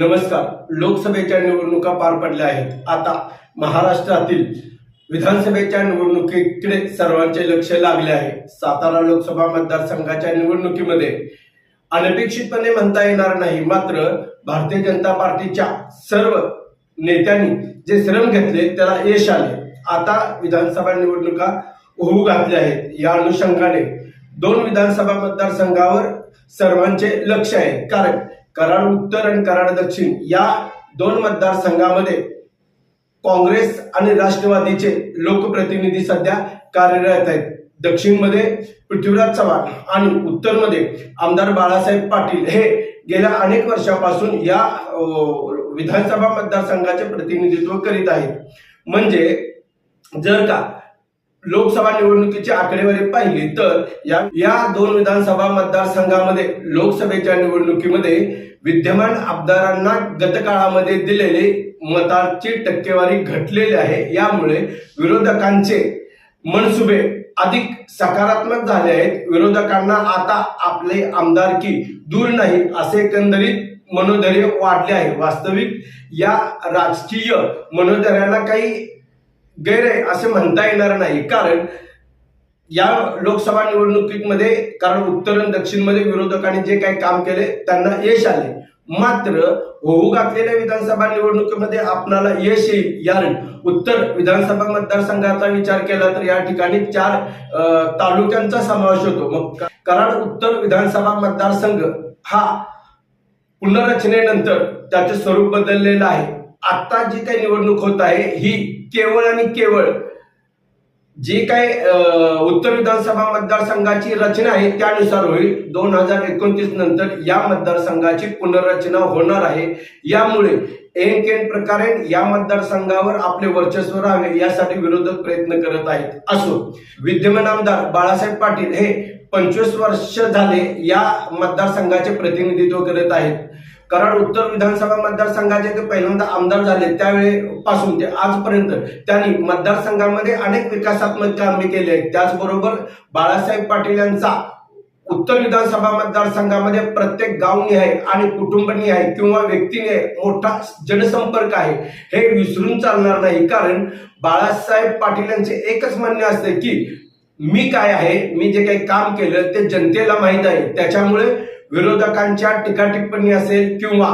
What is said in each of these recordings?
नमस्कार. लोकसभेच्या निवडणुका पार पडल्या आहेत. आता महाराष्ट्रातील विधानसभेच्या निवडणुकीकडे सर्वांचे लक्ष लागले आहे. सातारा लोकसभा मतदारसंघाच्या निवडणुकीमध्ये अनपेक्षितपणे म्हणता येणार नाही. मात्र भारतीय जनता पार्टीच्या सर्व नेत्यांनी जे श्रम घेतले त्याला यश आले. आता विधानसभा निवडणुका होऊ घातल्या आहेत. या अनुषंगाने दोन विधानसभा मतदारसंघावर सर्वांचे लक्ष आहे. कारण कराड उत्तर आणि कराड दक्षिण या दोन मतदारसंघामध्ये काँग्रेस आणि राष्ट्रवादीचे लोकप्रतिनिधी सध्या कार्यरत आहेत. दक्षिणमध्ये पृथ्वीराज चव्हाण आणि उत्तरमध्ये आमदार बाळासाहेब पाटील. हे गेल्या अनेक वर्षापासून या विधानसभा मतदारसंघाचे प्रतिनिधित्व करीत आहेत. म्हणजे जर का लोकसभा निवडणुकीची आकडेवारी पाहिली तर या या दोन विधानसभा मतदारसंघामध्ये लोकसभेच्या निवडणुकीमध्ये विद्यमान आमदारांना गतकाळामध्ये दिलेले मताची टक्केवारी घटलेली आहे. यामुळे विरोधकांचे मनसुबे अधिक सकारात्मक झाले आहेत. विरोधकांना आता आपले आमदारकी दूर नाही असे एकंदरीत मनोधैर्य वाढले आहे. वास्तविक या राजकीय मनोधैर्याला काही गैर आहे असे म्हणता येणार नाही. कारण या लोकसभा निवडणुकीमध्ये कारण उत्तर आणि दक्षिणमध्ये विरोधकांनी जे काही काम केले त्यांना यश आले. मात्र होऊ घातलेल्या विधानसभा निवडणुकीमध्ये आपणाला यश येईल कारण उत्तर विधानसभा मतदारसंघाचा विचार केला तर या ठिकाणी चार तालुक्यांचा समावेश होतो. मग कराड उत्तर विधानसभा मतदारसंघ हा पुनर्रचनेनंतर त्याचे स्वरूप बदललेलं आहे. आता जी काही निवडणूक होत आहे ही केवळ आणि केवळ जी काय उत्तर विधानसभा मतदारसंघाची रचना आहे त्यानुसार होईल. दोन हजार एकोणतीस नंतर या मतदारसंघाची पुनर्रचना होणार आहे. यामुळे एन केन प्रकारे या मतदारसंघावर आपले वर्चस्व राहावे यासाठी विरोधक प्रयत्न करत आहेत. असो विद्यमान आमदार बाळासाहेब पाटील हे पंचवीस वर्ष झाले या मतदारसंघाचे प्रतिनिधित्व करत आहेत. कराड उत्तर विधानसभा मतदारसंघाचे ते पहिल्यांदा आमदार झाले त्यावेळेपासून ते आजपर्यंत त्यांनी मतदारसंघामध्ये अनेक विकासात्मक कामे केली आहेत. त्याचबरोबर बाळासाहेब पाटील यांचा उत्तर विधानसभा मतदारसंघामध्ये प्रत्येक गावनिहाय आणि कुटुंबनिहाय किंवा व्यक्तीने मोठा जनसंपर्क आहे. हे विसरून चालणार नाही. कारण बाळासाहेब पाटील यांचे एकच म्हणणे असते की मी काय आहे मी जे काही काम केलं ते जनतेला माहीत आहे. त्याच्यामुळे विरोधकांच्या टीकाटिप्पणी असेल किंवा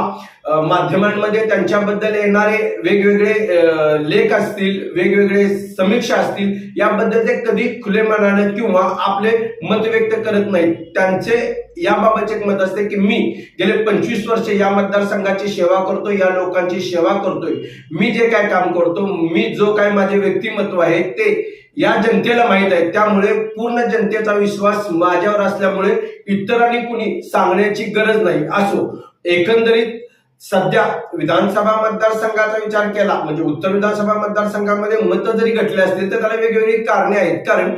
माध्यमांमध्ये त्यांच्याबद्दल येणारे वेगवेगळे लेख असतील वेगवेगळे समीक्षा असतील याबद्दल ते कधी खुले मनाने किंवा आपले मत व्यक्त करत नाहीत. त्यांचे याबाबतचे एक मत असते की मी गेले पंचवीस वर्ष या मतदारसंघाची सेवा करतो या लोकांची सेवा करतोय. मी जे काय काम करतो मी जो काय माझे व्यक्तिमत्व आहे ते या जनतेला माहीत आहे. त्यामुळे पूर्ण जनतेचा विश्वास माझ्यावर असल्यामुळे इतरांनी कुणी सांगण्याची गरज नाही. असो एकंदरीत सध्या विधानसभा मतदारसंघाचा विचार केला म्हणजे उत्तर विधानसभा मतदारसंघामध्ये मतं जरी घटले असतील तर त्याला वेगवेगळी कारणे आहेत. कारण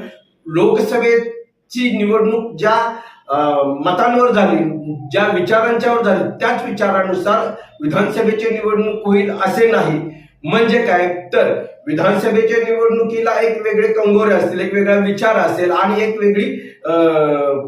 लोकसभेची निवडणूक ज्या मतांवर झाली ज्या विचारांच्यावर झाली त्याच विचारानुसार विधानसभेची निवडणूक होईल असे नाही. म्हणजे काय? तर विधानसभेच्या निवडणुकीला एक वेगळे कंगोरे असतील एक वेगळा विचार असेल आणि एक वेगळी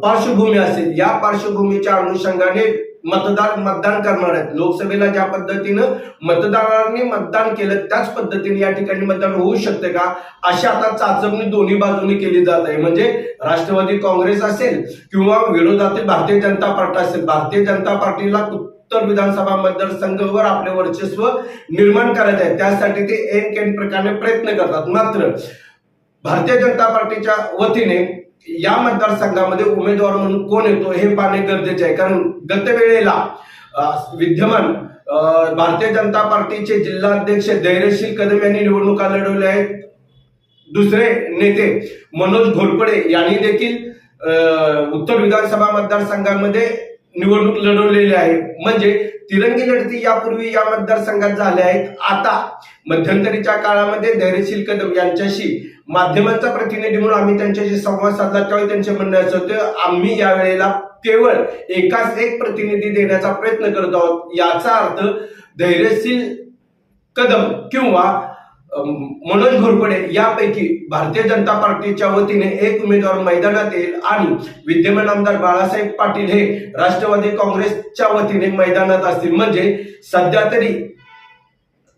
पार्श्वभूमी असेल. या पार्श्वभूमीच्या अनुषंगाने मतदार मतदान करणार आहेत. लोकसभेला ज्या पद्धतीनं मतदारांनी मतदान केलं त्याच पद्धतीने या ठिकाणी मतदान होऊ शकते का? अशी आता चाचपणी दोन्ही बाजूनी केली जात आहे. म्हणजे राष्ट्रवादी काँग्रेस असेल किंवा विरोधातील भारतीय जनता पार्टी असेल भारतीय जनता पार्टीला उत्तर विधानसभा मतदारसंघावर आपले वर्चस्व निर्माण करायचे आहे त्यासाठी ते एन केन प्रकारे प्रयत्न करतात. मात्र भारतीय जनता पार्टीच्या वतीने या मतदारसंघामध्ये उमेदवार म्हणून कोण येतो हे पाहणे गरजेचे आहे. कारण गतवेळेला विद्यमान भारतीय जनता पार्टीचे जिल्हाध्यक्ष धैर्यशील कदम यांनी निवडणुका लढवल्या आहेत. दुसरे नेते मनोज घोरपडे यांनी देखील उत्तर विधानसभा मतदारसंघामध्ये निवडणूक लढवलेली आहे. म्हणजे तिरंगी लढती यापूर्वी या मतदारसंघात झाल्या आहेत. आता मध्यंतरीच्या काळामध्ये धैर्यशील कदम यांच्याशी माध्यमांचा प्रतिनिधी म्हणून आम्ही त्यांच्याशी संवाद साधला. त्यावेळी त्यांचे म्हणणे असं होतं आम्ही या वेळेला केवळ एकाच एक प्रतिनिधी देण्याचा प्रयत्न करत आहोत. याचा अर्थ धैर्यशील कदम किंवा मनोज घोरपडे यापैकी भारतीय जनता पार्टीच्या वतीने एक उमेदवार मैदानात येईल आणि विद्यमान आमदार बाळासाहेब पाटील हे राष्ट्रवादी काँग्रेसच्या वतीने मैदानात असतील. म्हणजे सध्या तरी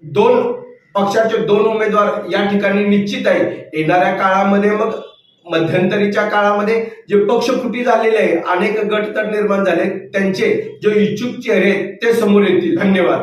दोन पक्षाचे दोन उमेदवार या ठिकाणी निश्चित आहे येणाऱ्या काळामध्ये मग मध्यंतरीच्या काळामध्ये जे पक्षफुटी झालेले आहे अनेक गट तर निर्माण झाले त्यांचे जे इच्छुक चेहरे आहेत, ते समोर येतील. धन्यवाद.